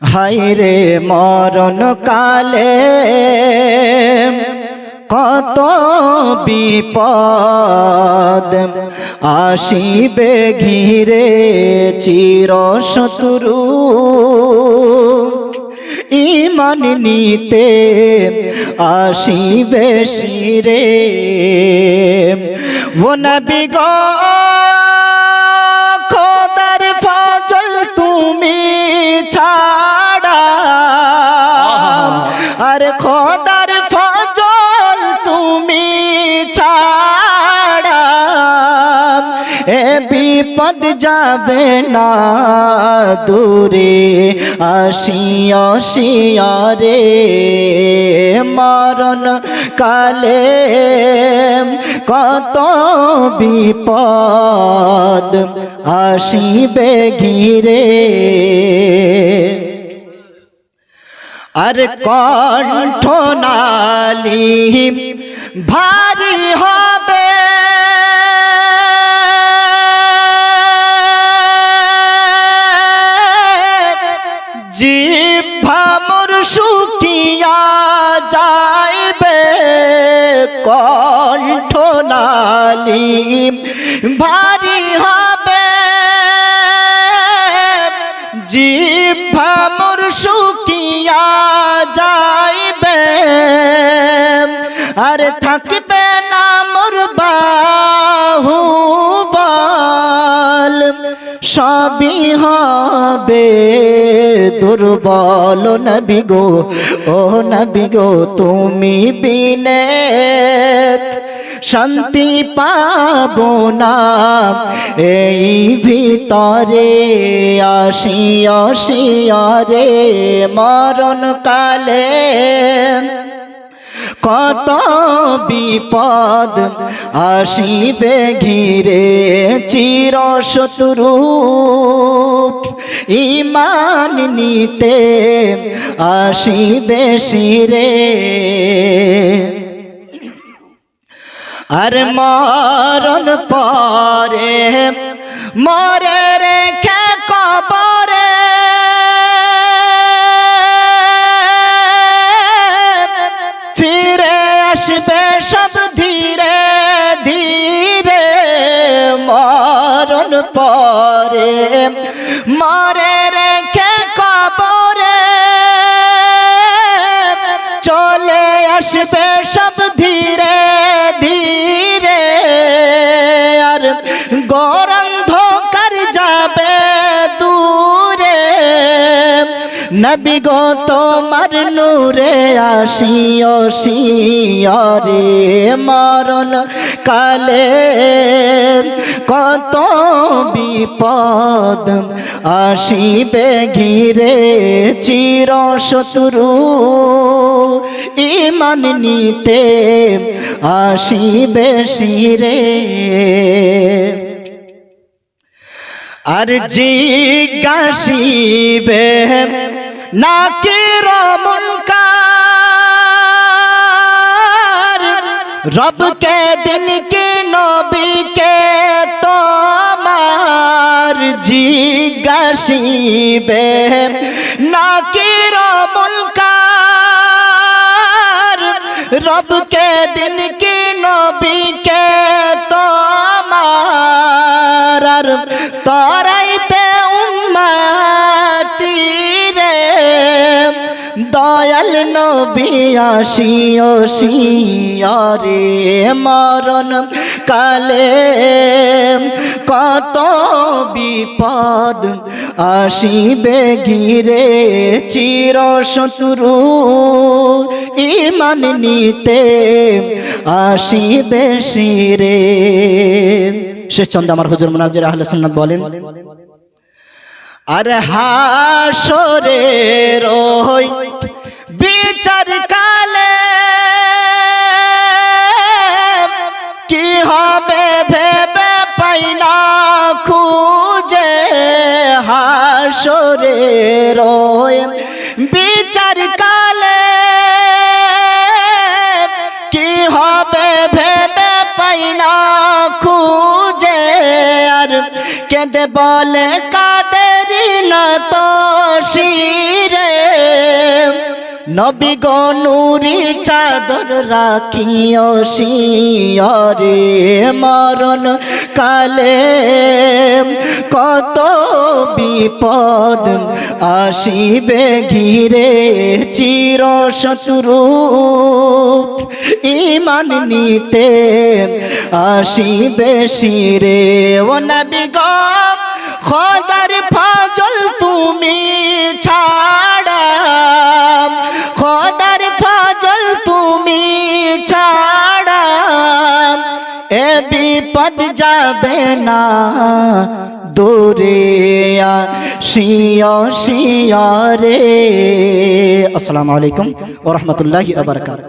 হাইরে মরণ কালে কত বিপদ আসিবে ঘিরে চির শত্রু ইমান নিতে আসিবে শিরে। ও নবী গো আরে খোদার ফজল তুমি ছাড়া। এ বিপদ যাবে না দূরে আসিয়া শিয়ারে মরণ কালে কত বিপদ আসিবে ঘিরে। আর কণ্ঠ নালি ভারী হবে। জিভামর শুকিয়া যাইবে কণ্ঠ নালি ভারী হবে। জিভামর শুকিয়া আর থাকবে না মোর বাহু বল। সবই হবে দুর্বল নবী গো, ও নবী গো, তুমি বিনে শান্তি পাব না। এই ভিতরে আসি আসিয়ারে মরণ কালে কত বিপদ আসিবে ঘিরে চির শত্রু ইমান নিতে আসিবে শিরে। আর মরণ পরে মরে রেখে কবরে মরে রেখে কবরে। চলে আসবে সব ধীরে ধীরে। আর গরন্ধকার যাবে দূরে। নবী গো তোমার নূরে আসিও শিয়রে মরণ কালে। কত বিপদ আসিবে ঘিরে চির শত্রু ইমান নিতে আসিবে শিরে। আর জিজ্ঞাসিবে নাকি রমনকার রবকে দিন কি নবীকে তোমার জিজ্ঞাসিবে? নাকি রমনকার রবকে দিন কি নবীকে তোমার? আর দয়াল নবী আসিও শিয়রে মরণ কালে। কত বিপদ আসিবে ঘিরে চির শত্রু ইমান নিতে আসিবে শিরে। শেষ চন্দ আমার হুজুর মুনাজির আহলে সুন্নাত বলেন আর হাসরে রই বিচার কালে কি হবে ভেবে পাই না খুঁজে হাসরে রই বিচার কালে কি হবে ভেবে পাই না খুঁজে আর কেঁদে বলে তো শির নবী গনুরি চাদর রাখিও শিয়রে মরণ কালে। কত বিপদ আসিবে ঘিরে চির শত্রু ইমান নিতে আসিবে শিরে। ও নবী গো খোদার ফাজল বিপদ যাবে না। দূরে শিয় শিয় রে। আসসালামু আলাইকুম ওরহমতুল্লাহি আবরকাত